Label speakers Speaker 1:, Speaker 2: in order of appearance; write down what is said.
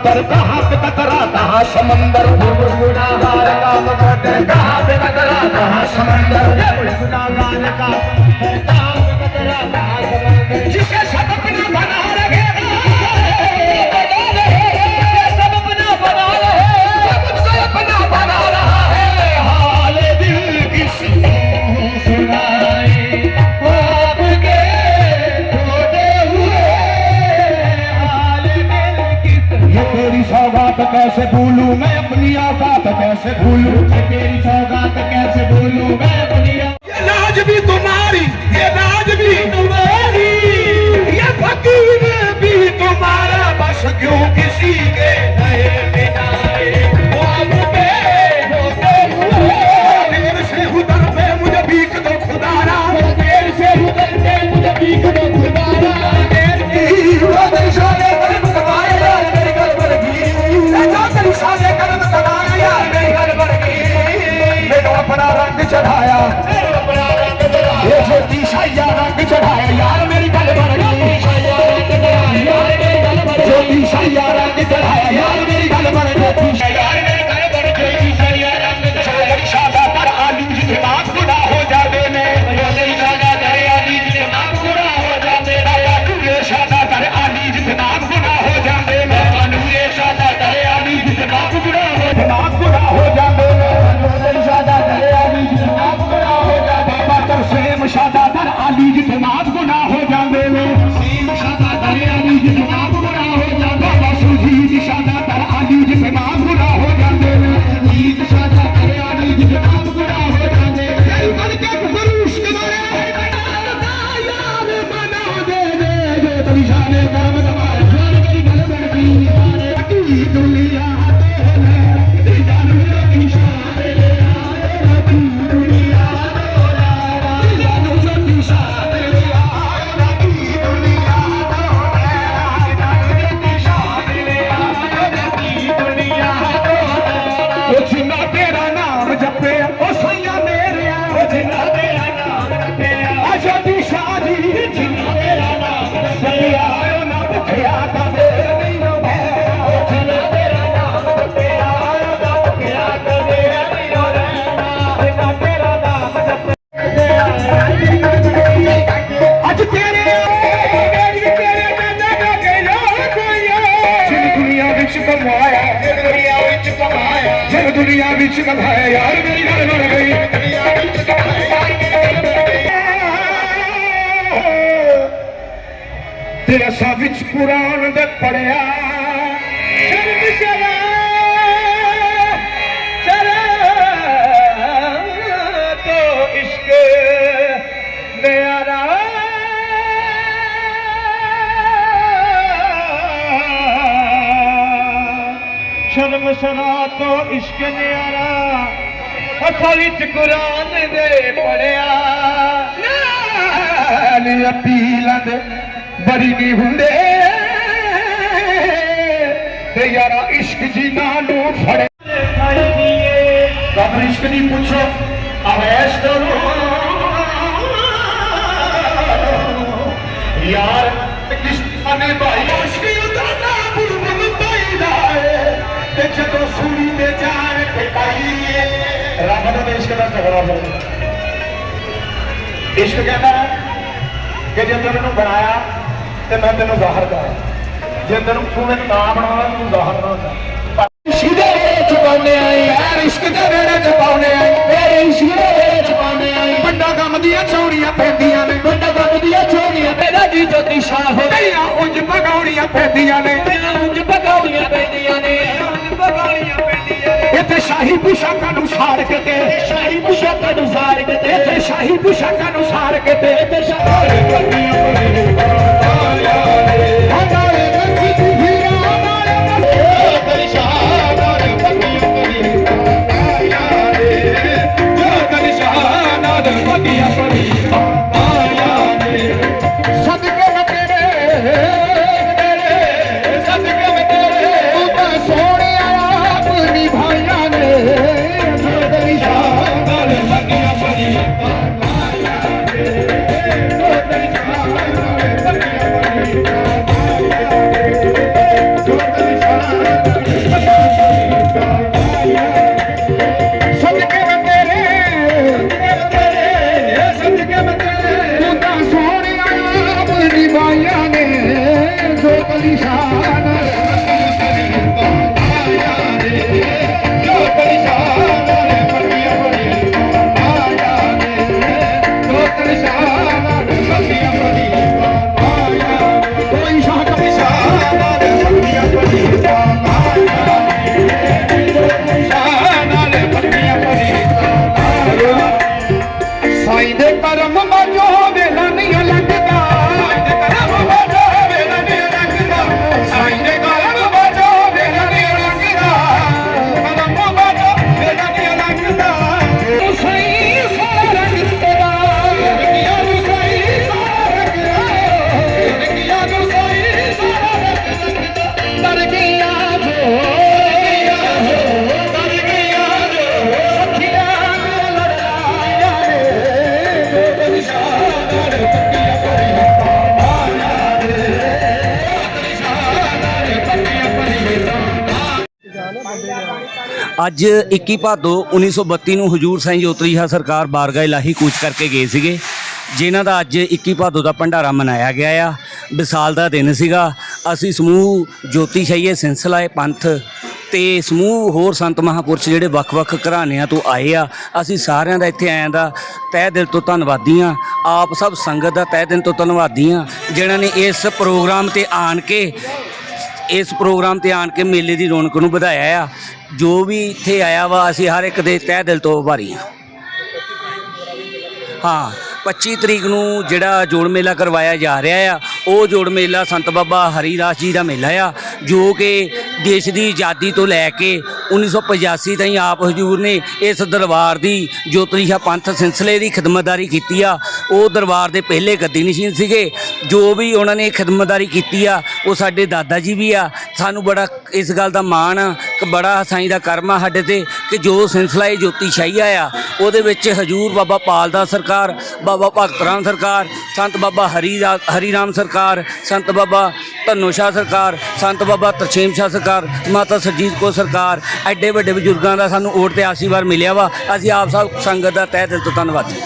Speaker 1: अंतर कहाँ पे टकरा कहाँ समंदर गुड़गुड़ा हार का मगर कहाँ पे टकरा कहाँ समंदर सौगात कैसे भूलू मैं अपनी औकात कैसे भूलू मैं तेरी सौगात? कैसे भूलू मैं अपनी ये लाज भी तुम्हारी, ये लाज भी तुम्हारी। ये फकीर भी तुम्हारा बस क्यों किसी के नहीं 下他呀 சபை யாருமே ਸਰਾ ਤੋਂ ਇਸ਼ਕ ਨਿਆਰਾ। ਅਸਲ ਵਿੱਚ ਕੁਰਾਨ ਦੇ ਪੜਿਆ। ਨਾਲ ਅਪੀਲਾਂ ਦੇ ਬਰੀ ਨਹੀਂ ਹੁੰਦੇ। ਤੇ ਯਾਰਾ ਇਸ਼ਕ ਜਿਨਾ ਨੂੰ ਫੜੇ। ਕਬਰ ਇਸ਼ਕ ਦੀ ਪੁੱਛੋ ਆਵੇਸ਼ ਕਰੋ ਯਾਰ ਕਿਸ ਨੇ ਭਾਈ? ਤੇ ਜਦੋਂ ਸੂਰੀ ਤੇ ਜਾਣ ਟਿਕਾਈਏ ਰੱਬ ਦਾ ਇਸ਼ਕ ਦਾ ਚਹਰਾ ਹੋ ਇਸ਼ਕ ਕਹਿੰਦਾ ਕਿ ਜੇ ਤੈਨੂੰ ਬਣਾਇਆ ਤੇ ਮੈਂ ਤੈਨੂੰ ਜ਼ਾਹਰ ਕਰਾਂ। ਜੇ ਤੈਨੂੰ ਤੂੰ ਮੈਨੂੰ ਨਾ ਬਣਾਉਣਾ ਤੂੰ ਜ਼ਾਹਰ ਨਾ ਕਰ। ਸਿੱਧੇ ਵੇੜੇ ਚ ਪਾਉਨੇ ਆਈ ਐ ਇਸ਼ਕ ਦੇ ਵੇੜੇ ਚ ਪਾਉਨੇ ਆਈ ਮੇਰੇ ਇਸ਼ਕ ਦੇ ਵੇੜੇ ਚ ਪਾਉਨੇ ਆਈ ਵੱਡਾ ਕੰਮ ਦੀਆਂ ਛੋੜੀਆਂ ਪੈਂਦੀਆਂ ਨੇ। ਵੱਡਾ ਕੰਮ ਦੀਆਂ ਛੋੜੀਆਂ ਮੇਰਾ ਜੀ ਜੋਤੀ ਸ਼ਾਹ ਹੋ ਗਈਆਂ ਉਂਝ ਭਗਾਉਣੀਆਂ ਪੈਂਦੀਆਂ ਨੇ। ਸ਼ਾਹੀ ਪੁਸ਼ਾਕ ਅਨੁਸਾਰ ਕਿਤੇ ਸ਼ਾਹੀ ਪੁਸ਼ਾਕ ਅਨੁਸਾਰ ਕਿਤੇ ਸ਼ਾਹੀ ਪੁਸ਼ਾਕ ਅਨੁਸਾਰ ਕਿਤੇ ਸ਼ਾਹੀ
Speaker 2: ਅੱਜ 21 ਭਾਦੋ 1932 ਨੂੰ ਹਜੂਰ ਸਾਈਂ ਜੋਤਰੀਹਾ ਸਰਕਾਰ ਬਾਰਗਾ ਇਲਾਹੀ ਕੂਚ ਕਰਕੇ ਗਏ ਸੀਗੇ, ਜਿਨ੍ਹਾਂ ਦਾ ਅੱਜ 21 ਭਾਦੋ ਦਾ ਭੰਡਾਰਾ ਮਨਾਇਆ ਗਿਆ ਆ। ਵਿਸਾਲ ਦਾ ਦਿਨ ਸੀਗਾ। ਅਸੀਂ ਸਮੂਹ ਜੋਤੀ ਸ਼ਾਹੀਏ ਸਿਲਸਿਲਾ ਪੰਥ ਤੇ ਸਮੂਹ ਹੋਰ ਸੰਤ ਮਹਾਪੁਰਸ਼ ਜਿਹੜੇ ਵੱਖ-ਵੱਖ ਘਰਾਣਿਆਂ ਤੋਂ ਆਏ ਆ, ਅਸੀਂ ਸਾਰਿਆਂ ਦਾ ਇੱਥੇ ਆਇਆਂ ਦਾ ਤਹਿ ਦਿਲ ਤੋਂ ਧੰਨਵਾਦੀ ਆ ਆਪ ਸਭ ਸੰਗਤ ਦਾ ਤਹਿ ਦਿਲ ਤੋਂ ਧੰਨਵਾਦੀ ਆ ਜਿਨ੍ਹਾਂ ਨੇ ਇਸ ਪ੍ਰੋਗਰਾਮ ਤੇ ਆਣ ਕੇ ਇਸ ਪ੍ਰੋਗਰਾਮ ਤੇ ਆਣ ਕੇ ਮੇਲੇ ਦੀ ਰੌਣਕ ਨੂੰ ਵਧਾਇਆ ਆ। ਜੋ ਵੀ ਇੱਥੇ ਆਇਆ ਵਾ, ਅਸੀਂ ਹਰ ਇੱਕ ਦੇ ਤਹਿ ਦਿਲ ਤੋਂ ਆਭਾਰੀ ਹਾਂ ਹਾਂ 25 ਤਰੀਕ ਨੂੰ ਜਿਹੜਾ ਜੋੜ ਮੇਲਾ ਕਰਵਾਇਆ ਜਾ ਰਿਹਾ ਆ ਉਹ ਜੋੜ ਮੇਲਾ ਸੰਤ ਬਾਬਾ ਹਰੀਦਾਸ ਜੀ ਦਾ ਮੇਲਾ ਆ, ਜੋ ਕਿ ਦੇਸ਼ ਦੀ ਆਜ਼ਾਦੀ ਤੋਂ ਲੈ ਕੇ 1985 ਤਾਈਂ ਆਪ ਹਜੂਰ ਨੇ ਇਸ ਦਰਬਾਰ ਦੀ ਜੋਤਰੀਸ਼ਾ ਪੰਥ ਸਿਲਸਿਲੇ ਦੀ ਖਿਦਮਤਦਾਰੀ ਕੀਤੀ ਆ, ਉਹ ਦਰਬਾਰ ਦੇ ਪਹਿਲੇ ਗੱਦੀ ਨਸ਼ੀਨ ਸੀਗੇ। ਜੋ ਵੀ ਉਹਨਾਂ ਨੇ ਖਿਦਮਤਦਾਰੀ ਕੀਤੀ ਆ, ਉਹ ਸਾਡੇ ਦਾਦਾ ਜੀ ਵੀ ਆ। ਸਾਨੂੰ ਬੜਾ ਇਸ ਗੱਲ ਦਾ ਮਾਣ ਆ ਕਿ ਬੜਾ ਸਾਈਂ ਦਾ ਕਰਮ ਆ ਸਾਡੇ ਤੇ ਕਿ ਜੋ ਸਿਲਸਿਲਾ ਇਹ ਜੋਤੀਸ਼ਾਹੀ ਆ, ਉਹਦੇ ਵਿੱਚ ਹਜੂਰ ਬਾਬਾ ਪਾਲਦਾ ਸਰਕਾਰ, ਬਾਬਾ ਭਗਤ ਰਾਮ ਸਰਕਾਰ, ਸੰਤ ਬਾਬਾ ਹਰੀ ਰਾ- ਹਰੀ ਰਾਮ ਸਰਕਾਰ ਸਰਕਾਰ, ਸੰਤ ਬਾਬਾ ਧੰਨੋ ਸ਼ਾਹ ਸਰਕਾਰ, ਸੰਤ ਬਾਬਾ ਤਰਛੇਮ ਸ਼ਾਹ ਸਰਕਾਰ, ਮਾਤਾ ਸਰਜੀਤ ਕੋ ਸਰਕਾਰ, ਐਡੇ ਵੱਡੇ ਬਜ਼ੁਰਗਾਂ ਦਾ ਸਾਨੂੰ ਓਟ ਤੇ ਆਸ਼ੀਰਵਾਦ ਮਿਲਿਆ ਵਾ। ਅਸੀਂ ਆਪ ਸਭ ਸੰਗਤ ਦਾ ਤਹਿ ਦਿਲ ਤੋਂ ਧੰਨਵਾਦੀ